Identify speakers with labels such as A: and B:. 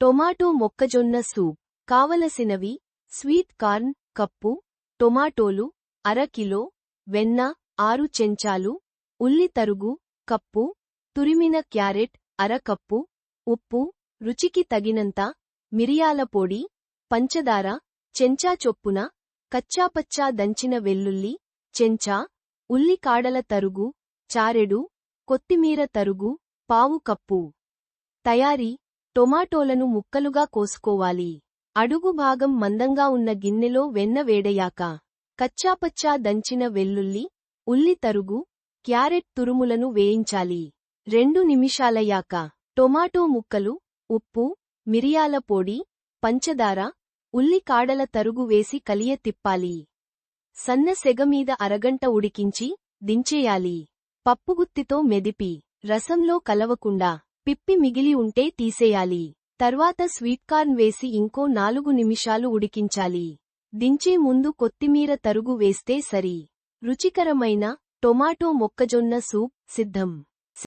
A: Tomato మొక్కజొన్న soup కావలసినవి sweet corn cup టొమాటోలు అర కిలో వెన్న ఆరు చెంచాలు ఉల్లి తరుగు కప్పు తురిమిన క్యారెట్ అర కప్పు ఉప్పు రుచికి తగినంత మిరియాల పొడి పంచదార చెంచా చొప్పున కచ్చాపచ్చా దంచిన వెల్లుల్లి చెంచా ఉల్లి కాడల తరుగు చారెడు కొత్తిమీర తరుగు పావు కప్పు. తయారీ టొమాటోలను ముక్కలుగా కోసుకోవాలి. అడుగు భాగం మందంగా ఉన్న గిన్నెలో వెన్న వేడయాక కచ్చాపచ్చా దంచిన వెల్లుల్లి ఉల్లి తరుగు క్యారెట్ తురుములను వేయించాలి. రెండు నిమిషాలయ్యాక టొమాటో ముక్కలు ఉప్పు మిరియాల పొడి పంచదార ఉల్లి కాడల తరుగు వేసి కలియ తిప్పాలి. సన్న సెగమీద అరగంట ఉడికించి దించేయాలి. పప్పుగుత్తితో మెదిపి రసంలో కలవకుండా పిప్పి మిగిలి ఉంటే తీసేయాలి. తర్వాత స్వీట్ కార్న్ వేసి ఇంకో నాలుగు నిమిషాలు ఉడికించాలి. దించే ముందు కొత్తిమీర తరుగు వేస్తే సరి. రుచికరమైన టొమాటో మొక్కజొన్న సూప్ సిద్ధం.